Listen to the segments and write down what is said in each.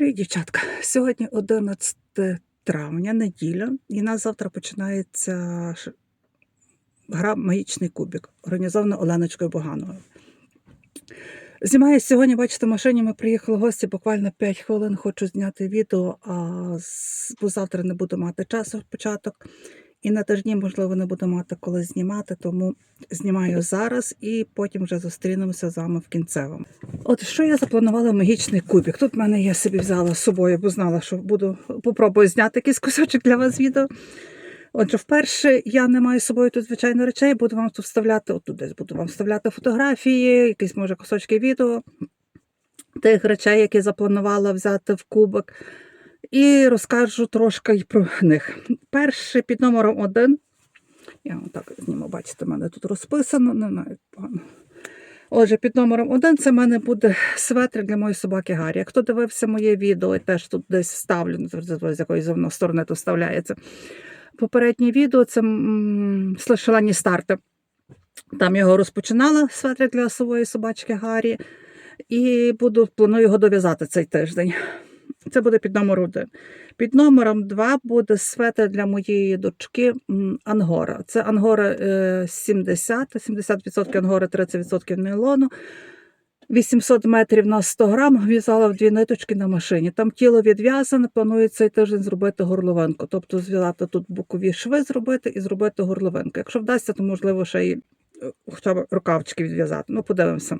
Привіт, дівчатка. Сьогодні 11 травня, неділя, і нас завтра починається гра Магічний кубік, організована Оленочкою Богановою. Знімаю сьогодні, бачите, в машині ми приїхали в гості буквально 5 хвилин. Хочу зняти відео, а завтра не буду мати часу початок. І на тижні, можливо, не буду мати коли знімати, тому знімаю зараз і потім вже зустрінемося з вами в кінцевому. От що я запланувала магічний кубик. Тут в мене я собі взяла з собою, бо знала, що буду попробую зняти якийсь кусочок для вас відео. Отже, вперше я не маю з собою тут звичайно речей, буду вам тут вставляти, отут десь буду вам вставляти фотографії, якісь може кусочки відео тих речей, які запланувала взяти в кубик. І розкажу трошки й про них. Перший під номером один. Я так зніму, бачите, в мене тут розписано, не знаю, погано. Отже, під номером один це в мене буде светр для моєї собаки Гаррі. Хто дивився моє відео, я теж тут десь знаю, з якої воно сторони тут вставляється. Попереднє відео це шалені старти. Там його розпочинала светрик для своєї собачки Гаррі. І буду, планую його дов'язати цей тиждень. Це буде під номером один. Під номером 2 буде светр для моєї дочки Ангора. Це Ангора е, 70, 70% Ангора, 30% нейлону. 800 метрів на 100 грам в'язала в дві ниточки на машині. Там тіло відв'язане, планую цей тиждень зробити горловинку. Тобто зв'язати тут бокові шви зробити і зробити горловинку. Якщо вдасться, то можливо ще й е, хоча б рукавчики відв'язати. Ну, подивимося.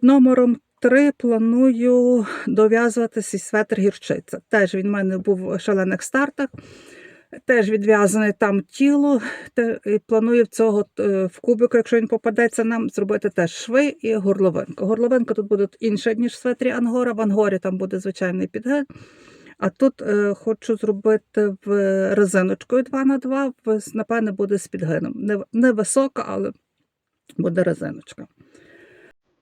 Під номером 3 планую дов'язувати свій светр гірчиця. Теж він в мене був в шалених стартах. Теж відв'язане там тіло. І планую в цього е, в кубику, якщо він попадеться, нам зробити теж шви і горловинку. Горловинка тут буде інша, ніж в светрі Ангора. В Ангорі там буде звичайний підгин. А тут е, хочу зробити в резиночкою 2 на 2 напевне, буде з підгином. Не, не висока, але буде резиночка.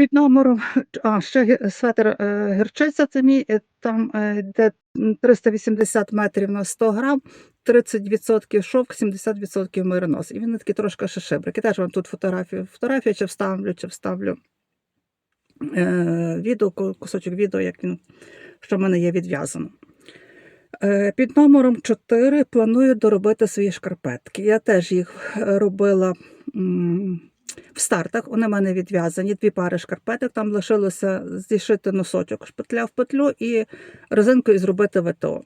Під номером, а ще светр е, гірчиця це мій, е, там е, йде 380 метрів на 100 грам, 30% шовк, 70% меринос. І він такий трошки шишибрик. Теж вам тут фотографію, фотографію чи вставлю, чи вставлю е, відео, кусочок відео, як він, що в мене є відв'язано. Під номером 4 планую доробити свої шкарпетки. Я теж їх робила в стартах. Вони в мене відв'язані, дві пари шкарпеток. Там лишилося зішити носочок шпетля в петлю і резинкою зробити ВТО.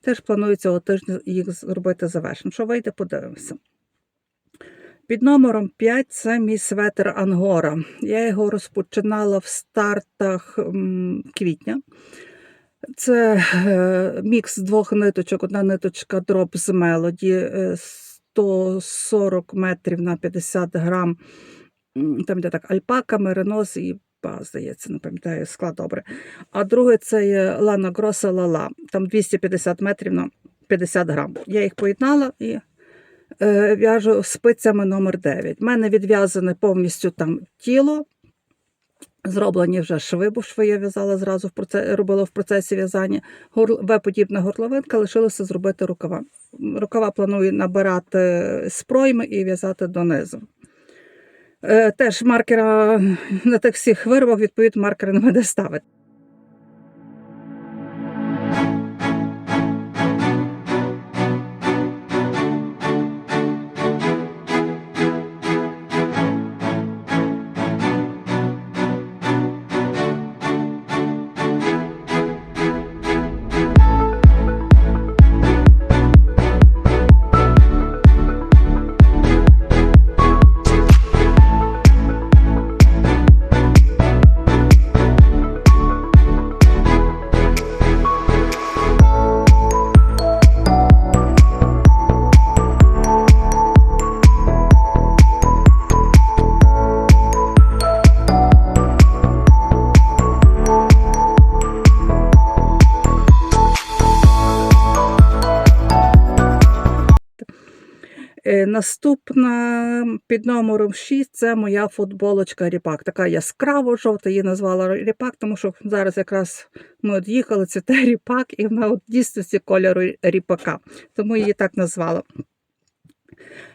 Теж планую цього тижня їх зробити завершеним. Що вийде, подивимося. Під номером 5 це мій светр Ангора. Я його розпочинала в стартах квітня. Це е, мікс з двох ниточок. Одна ниточка дроп з мелоді, е, 140 метрів на 50 грам. Там де так альпака, меринос і ба, здається, не пам'ятаю склад добре. А друге це є Лана Гроса Лала. Там 250 метрів на 50 грам. Я їх поєднала і е, в'яжу спицями номер 9. У мене відв'язане повністю там тіло. Зроблені вже шви, бо шви я в'язала зразу в процесі, робила в процесі в'язання. В-подібна горловинка, лишилося зробити рукава. Рукава планую набирати з пройми і в'язати донизу. Е, теж маркера на тих всіх виробах, відповідно, маркери не буде ставити. Наступна під номером 6 це моя футболочка Ріпак. Така яскраво жовта, її назвала Ріпак, тому що зараз якраз ми от це те Ріпак, і вона от дійсності кольору Ріпака. Тому її так назвала.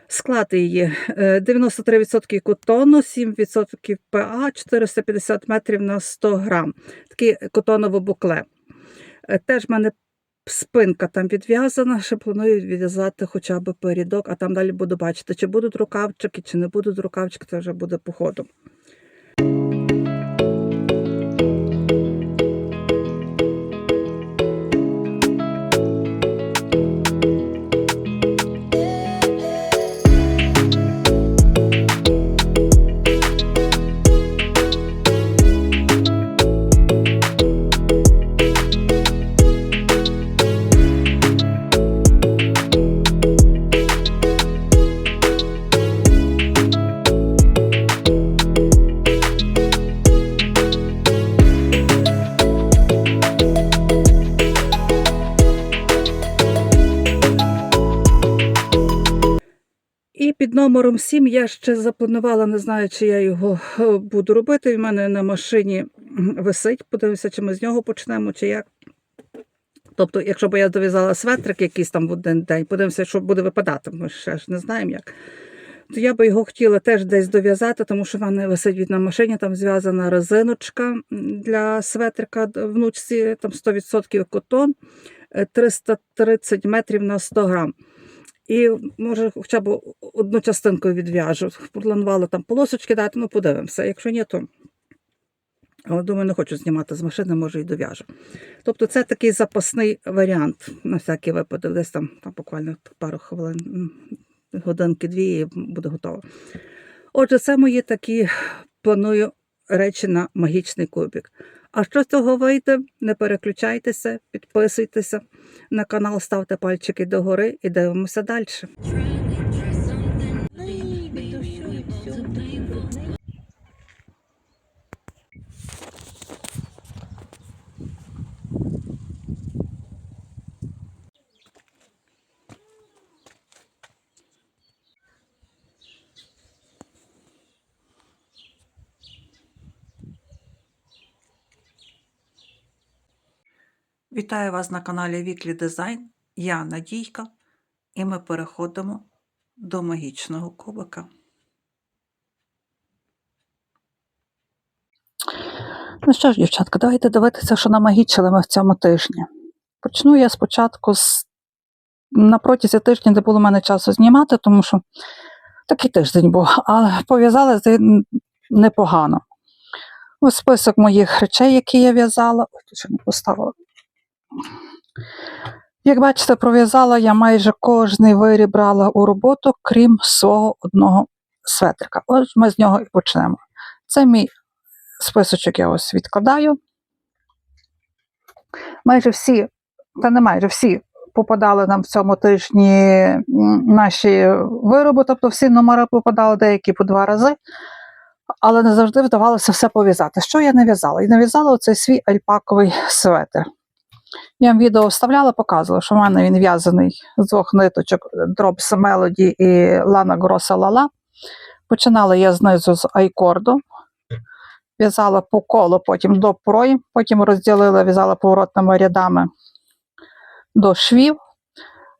Склад її е, 93% котону, 7% ПА, 450 метрів на 100 грам. Такий котонове букле. Е, Теж в мене спинка там відв'язана, ще планую відв'язати хоча б передок, а там далі буду бачити, чи будуть рукавчики, чи не будуть рукавчики, це вже буде по ходу. Номером 7 я ще запланувала, не знаю, чи я його е, буду робити. В мене на машині висить. Подивимося, чи ми з нього почнемо, чи як. Тобто, якщо б я дов'язала светрик якийсь там в один день, подивимося, що буде випадати, ми ще ж не знаємо як. То я би його хотіла теж десь дов'язати, тому що в мене висить від на машині, там зв'язана резиночка для светрика внучці, там 100% котон, е, 330 метрів на 100 грам. І може хоча б одну частинку відв'яжу. Планувала там полосочки дати, ну подивимося. Якщо ні, то але думаю, не хочу знімати з машини, може і дов'яжу. Тобто це такий запасний варіант на всякий випадок. Десь там, там буквально пару хвилин, годинки-дві і буде готово. Отже, це мої такі планую речі на магічний кубик. А що з цього вийде? Не переключайтеся, підписуйтеся на канал, ставте пальчики догори і дивимося далі. Вітаю вас на каналі Віклі Дизайн. Я Надійка, і ми переходимо до магічного кубика. Ну що ж, дівчатка, давайте дивитися, що намагічили ми в цьому тижні. Почну я спочатку з на протязі тижня, де було в мене часу знімати, тому що такий тиждень був, але пов'язала непогано. Ось список моїх речей, які я в'язала. Ой, тут не поставила. Як бачите, пров'язала я майже кожний виріб брала у роботу, крім свого одного светрика. Ось ми з нього і почнемо. Це мій списочок, я ось відкладаю. Майже всі, та не майже всі попадали нам в цьому тижні наші вироби, тобто всі номери попадали деякі по два рази, але не завжди вдавалося все пов'язати. Що я не в'язала? І не в'язала оцей свій альпаковий светр. Я вам відео вставляла, показувала, що в мене він в'язаний з двох ниточок Drops Melody і Lana Grossa Lala. Починала я знизу з айкорду, в'язала по колу, потім до прої, потім розділила, в'язала поворотними рядами до швів.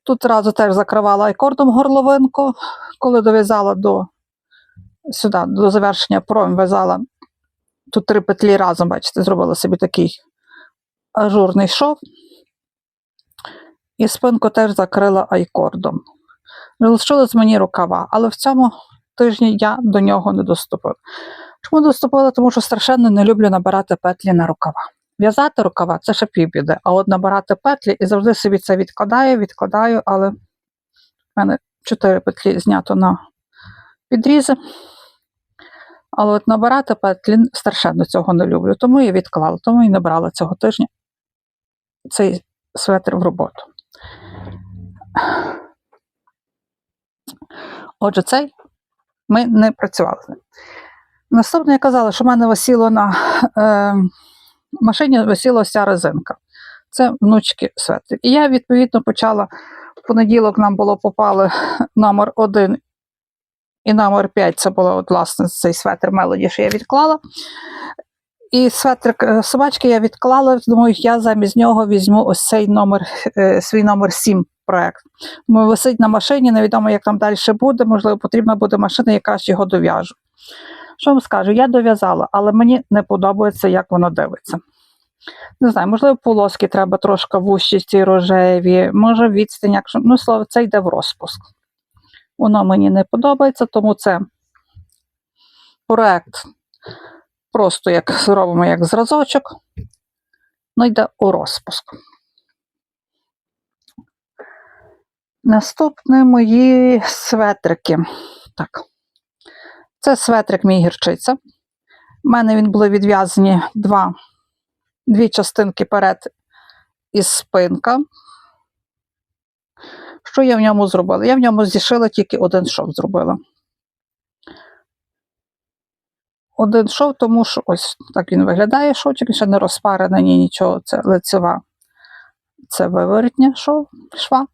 Тут одразу теж закривала айкордом горловинку. Коли дов'язала до сюди, до завершення пройм, в'язала тут три петлі разом, бачите, зробила собі такий ажурний шов. І спинку теж закрила айкордом. Залишились мені рукава, але в цьому тижні я до нього не доступила. Чому доступила? Тому що страшенно не люблю набирати петлі на рукава. В'язати рукава це ще півбіди, а от набирати петлі і завжди собі це відкладаю, відкладаю, але в мене чотири петлі знято на підрізи. Але от набирати петлі страшенно цього не люблю, тому я відклала, тому і не брала цього тижня цей светр в роботу. Отже, цей ми не працювали з ним. Наступне я казала, що в мене висіло на е, машині висіла ця резинка. Це внучки светрик. І я, відповідно, почала в понеділок нам було попали номер 1 і номер 5. Це було от, власне цей светр Мелоді, що я відклала. І светрик е, собачки я відклала. Думаю, я замість нього візьму ось цей номер, е, свій номер 7 проект. Думаю, висить на машині, невідомо, як там далі буде. Можливо, потрібна буде машина, яка ж його дов'яжу. Що вам скажу? Я дов'язала, але мені не подобається, як воно дивиться. Не знаю, можливо, полоски треба трошки вущі рожеві, може відстань, якщо ну слово, це йде в розпуск. Воно мені не подобається, тому це проект просто як зробимо як зразочок, ну йде у розпуск. Наступне мої светрики. Так. Це светрик мій гірчиця. У мене він були відв'язані два, дві частинки перед і спинка. Що я в ньому зробила? Я в ньому зішила тільки один шов зробила. Один шов, тому що ось так він виглядає шовчик, ще не розпарений ні нічого. Це лицева. Це виворотня шов, шва.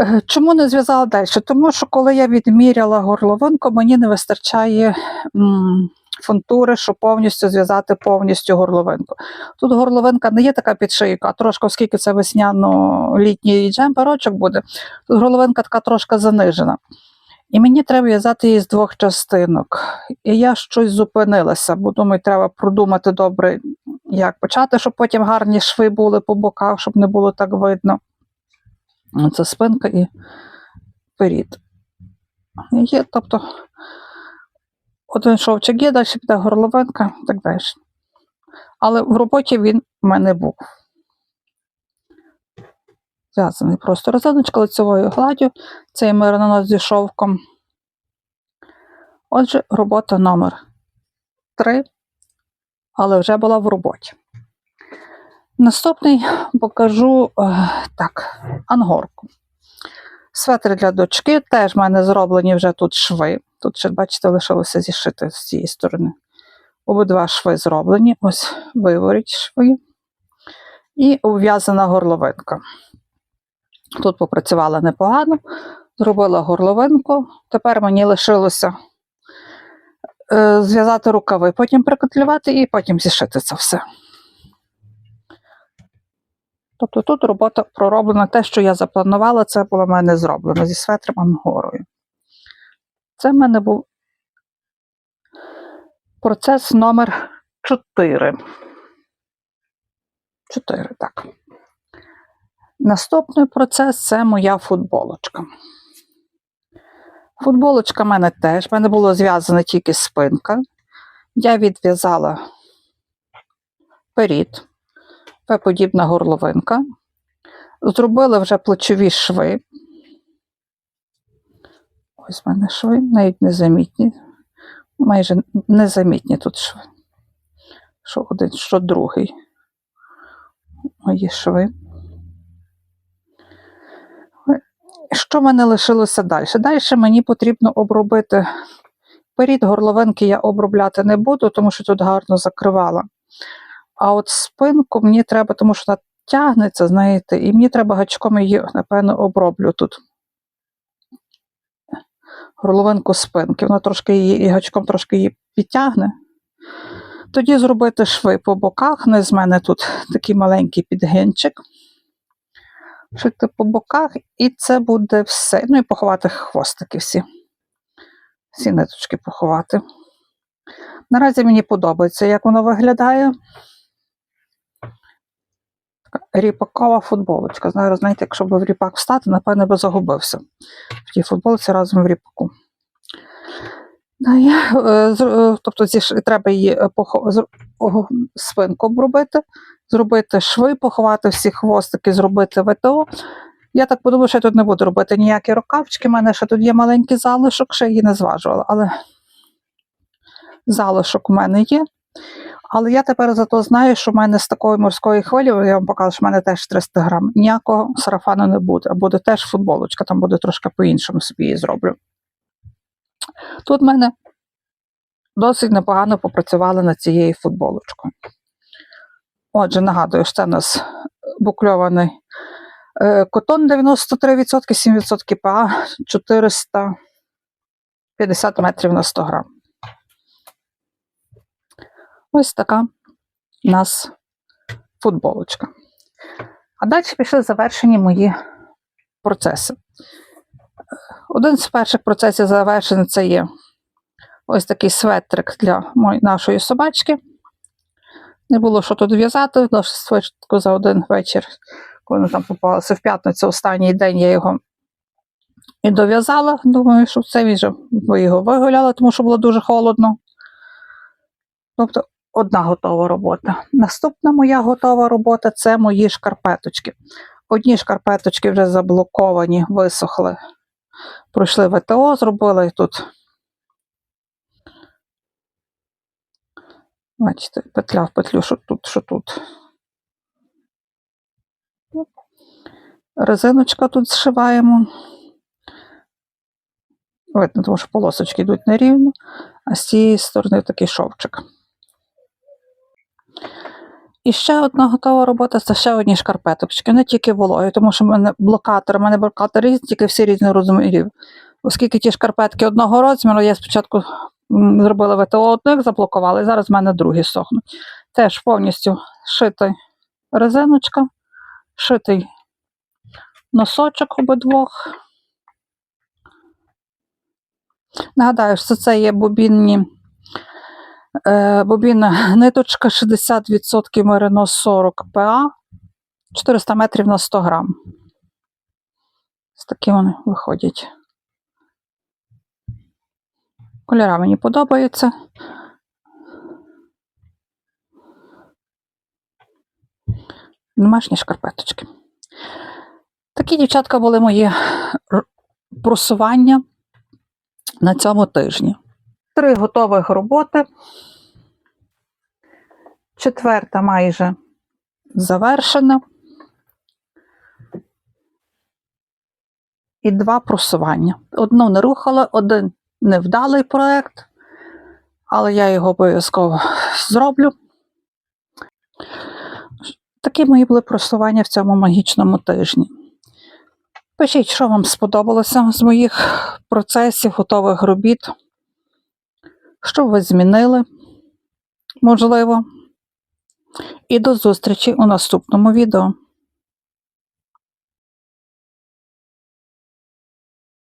Е, Чому не зв'язала далі? Тому що коли я відміряла горловинку, мені не вистачає м, фунтури, щоб повністю зв'язати повністю горловинку. Тут горловинка не є така підшийка, а трошки, оскільки це весняно-літній джемперочок буде, тут горловинка така трошки занижена. І мені треба в'язати її з двох частинок. І я щось зупинилася, бо думаю, треба продумати добре, як почати, щоб потім гарні шви були по боках, щоб не було так видно. Це спинка і перід. Є, тобто, один шовчик є, далі піде горловинка і так далі. Але в роботі він в мене був. Зв'язаний просто резиночка лицевою гладдю, цей меринос зі шовком. Отже, робота номер 3, але вже була в роботі. Наступний покажу е, так, ангорку. Светри для дочки теж в мене зроблені вже тут шви. Тут ще, бачите, лишилося зішити з цієї сторони. Обидва шви зроблені. Ось виворіть шви. І ув'язана горловинка. Тут попрацювала непогано, зробила горловинку. Тепер мені лишилося е, зв'язати рукави, потім прикотлювати і потім зішити це все. Тобто тут робота пророблена, те, що я запланувала, це було в мене зроблено зі светром ангорою. Це в мене був процес номер 4. 4, так. Наступний процес це моя футболочка. Футболочка в мене теж, в мене було зв'язана тільки спинка. Я відв'язала перід, подібна горловинка. Зробила вже плечові шви. Ось в мене шви, навіть незамітні. Майже незамітні тут шви. Що один, що другий. Мої шви. Що в мене лишилося далі? Далі мені потрібно обробити перід горловинки я обробляти не буду, тому що тут гарно закривала. А от спинку мені треба, тому що вона тягнеться, знаєте, і мені треба гачком її, напевно, оброблю тут. Горловинку спинки. Вона трошки її і гачком трошки її підтягне. Тоді зробити шви по боках. Не з мене тут такий маленький підгинчик. Шити по боках, і це буде все. Ну і поховати хвостики всі. Всі ниточки поховати. Наразі мені подобається, як воно виглядає. Така ріпакова футболочка. Знаю, знаєте, якщо б в ріпак встати, напевно, би загубився. В тій футболці разом в ріпаку. Я, е, е, тобто треба її е, спинку обробити, зробити шви, поховати всі хвостики, зробити ВТО. Я так подумала, що я тут не буду робити ніякі рукавчики. У мене ще тут є маленький залишок, ще її не зважувала, але залишок у мене є. Але я тепер зато знаю, що в мене з такої морської хвилі, я вам покажу, що в мене теж 300 грам, ніякого сарафану не буде, буде теж футболочка, там буде трошки по-іншому собі її зроблю. Тут в мене досить непогано попрацювали над цією футболочкою. Отже, нагадую, що це у нас букльований Е, Котон 93%, 7% ПА, 450 метрів на 100 грам. Ось така у нас футболочка. А далі пішли завершені мої процеси. Один з перших процесів завершений це є ось такий светрик для нашої собачки. Не було що тут в'язати, досить швидко за один вечір, коли там попалися в п'ятницю, останній день я його і дов'язала. Думаю, що це він же його вигуляли, тому що було дуже холодно. Тобто одна готова робота. Наступна моя готова робота це мої шкарпеточки. Одні шкарпеточки вже заблоковані, висохли. Пройшли ВТО, зробили тут. Бачите, петля в петлю, що тут, що тут. Резиночка тут зшиваємо. Видно, тому що полосочки йдуть нерівно, а з цієї сторони такий шовчик. І ще одна готова робота це ще одні шкарпеточки, не тільки вологі, тому що в мене блокатор, у мене блокатор різні, тільки всі різні розмірів. Оскільки ті шкарпетки одного розміру, я спочатку м, зробила ВТО одних, заблокувала, і зараз в мене другі сохнуть. Теж повністю шитий резиночка, шитий носочок обидвох. Нагадаю, що це є бобінні. Е, ниточка 60% меринос 40 ПА, 400 метрів на 100 грам. Ось такі вони виходять. Кольора мені подобаються. Домашні шкарпеточки. Такі дівчатка були мої просування на цьому тижні. Три готових роботи. Четверта майже завершена. І два просування. Одну не рухала, один невдалий проект, але я його обов'язково зроблю. Такі мої були просування в цьому магічному тижні. Пишіть, що вам сподобалося з моїх процесів, готових робіт. Що ви змінили, можливо. І до зустрічі у наступному відео.